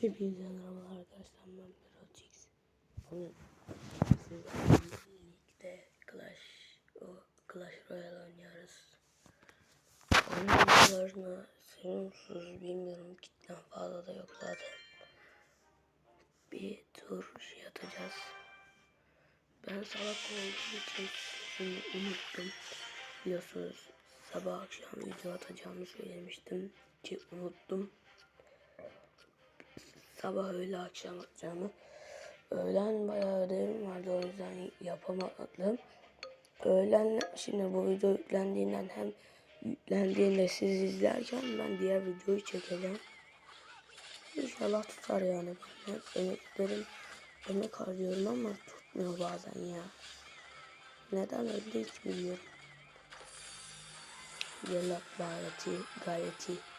Hepinize merhaba arkadaşlar ben Berotix. Bugün sizlerle Clash, o Clash Royale oynuyoruz. Oyun videolarını seviyorsunuz bilmiyorum kitlem fazla da yok zaten. Bir tur şey atacağız. Ben salak olduğum için sesimi unuttum. Biliyorsunuz sabah akşam video atacağımı söylemiştim ki unuttum. Sabah öğle akşam atacağımı. Öğlen bayağı ödevim vardı o yüzden yapamadım. Öğlen şimdi bu video yüklendiğinden hem yüklendiğinde siz izlerken ben diğer videoyu çekeceğim. İnşallah tutar yani. Ben emeklerim emek harcıyorum ama tutmuyor bazen ya. Neden öyle hiç bilmiyorum. Yalak gayet iyi, gayet iyi.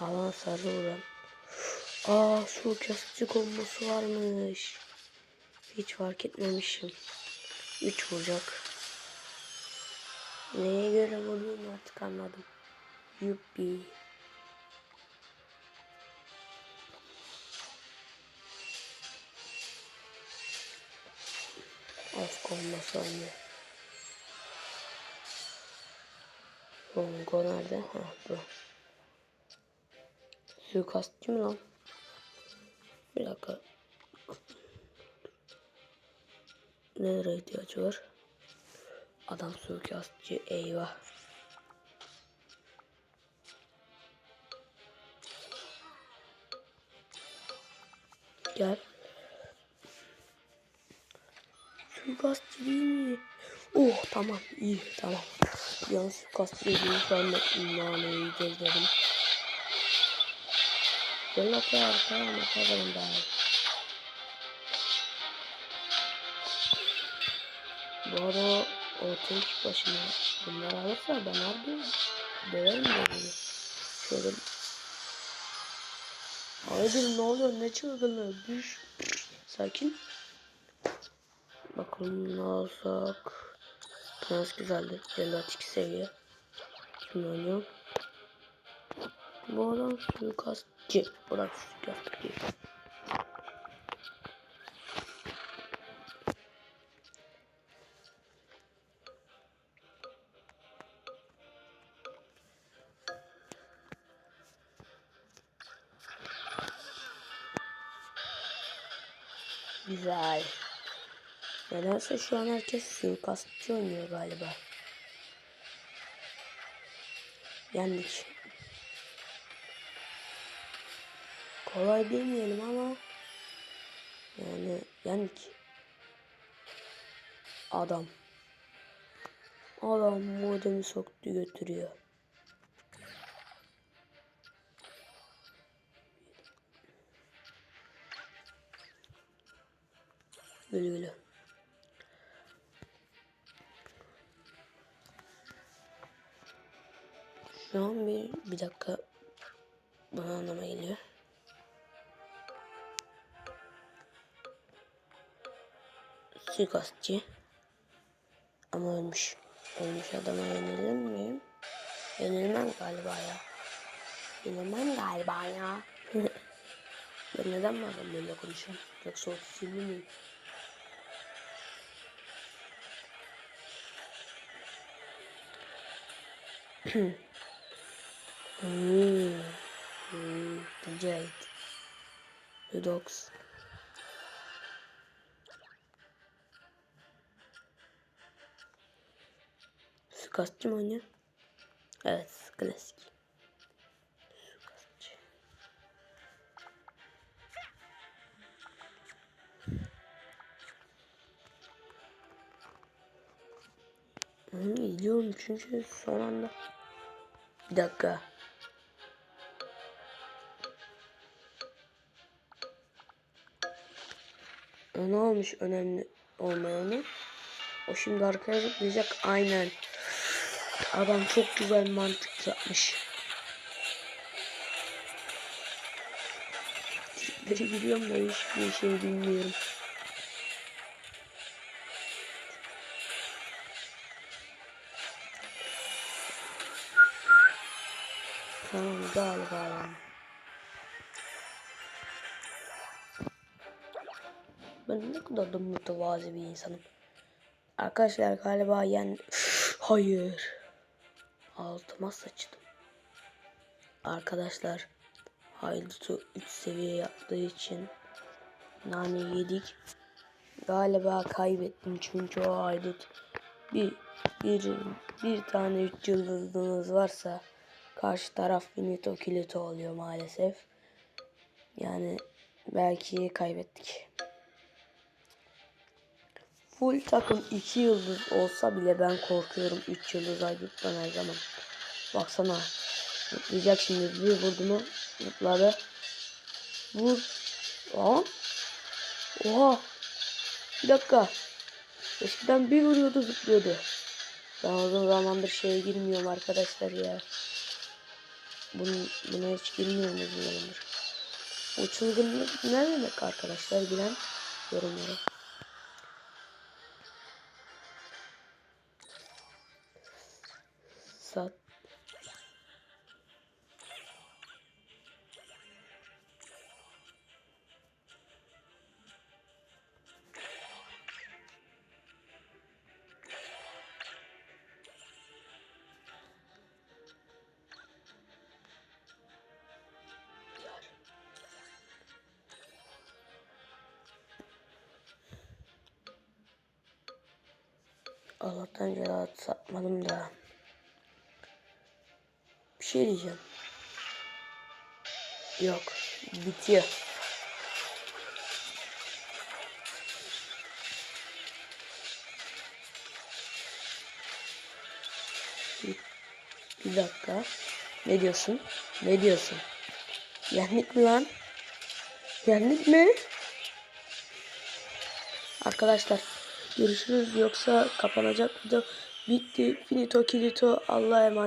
Alan sarı uğram. Aa şu kesici kombosu varmış. Hiç fark etmemişim. 3 vuracak. Neye göre vurduğunu artık anladım. Yuppi. Of kombosu oynuyor. Bongo nerede? Ha bu. Suikastçı mı lan? Bir dakika. Nereye ihtiyacı var? Adam suikastçı eyvah. Gel. Suikastçı değil mi? Oh tamam iyi tamam. Yalnız suikastçı değil ben de naneyi yiyeceğiz dedim. Gel ortaya arkaya ama kazanım daha. Bu arada o tek başına bunları alırsa ben harbi döverim bunu. Şöyle Haydi ne oluyor ne çılgınlığı düş. Sakin. Bakalım ne alsak. Prens güzeldi. Gelatik seviye. Kim oynuyor? Bu adam suikastçı. Bırak suikastçı değil. Güzel. Nedense şu an herkes suikastçı oynuyor galiba. Yendik. Kolay demeyelim ama yani yendik. Adam. Adam modemi soktu götürüyor. Güle güle. Şu an bir, bir dakika bana anlama geliyor. Suikastçı. Ama ölmüş. Ölmüş adama yenilir miyim? Yenilmem galiba ya. Yenilmem galiba ya. ben neden madem böyle konuşuyorum? Yoksa 30 miyim? Hmm. Hmm. The Jade. Suikastçı mı oynuyor? Evet, klasik. Suikastçı. Hmm, biliyorum çünkü son anda. Bir dakika. O ne olmuş önemli olmayanı? O şimdi arkaya zıplayacak. Aynen. Adam çok güzel mantık yapmış. Trikleri biliyorum da hiçbir şey bilmiyorum. Tamam galiba yani. Ben ne kadar da mütevazi bir insanım. Arkadaşlar galiba yen... Hayır. Altıma sıçtım. Arkadaşlar Haydut'u 3 seviye yaptığı için nane yedik. Galiba kaybettim çünkü o Haydut bir bir bir tane 3 yıldızınız varsa karşı taraf finito kilito oluyor maalesef. Yani belki kaybettik. Full takım 2 yıldız olsa bile ben korkuyorum 3 yıldız Aydut'tan her zaman. Baksana. Zıplayacak şimdi. Bir vurdu mu? Zıpladı. Vur. Aa. Oha. Bir dakika. Eskiden bir vuruyordu zıplıyordu. Ben uzun zamandır şeye girmiyorum arkadaşlar ya. Bunun, buna hiç girmiyorum uzun zamandır. Bu çılgınlık ne demek arkadaşlar bilen yorumlara. Allah'tan celaat satmadım da. Bir şey diyeceğim. Yok. Bitiyor. Bir, dakika. Ne diyorsun? Ne diyorsun? Yendik mi lan? Yendik mi? Arkadaşlar görüşürüz yoksa kapanacak video. Bitti. Finito kilito. Allah'a emanet.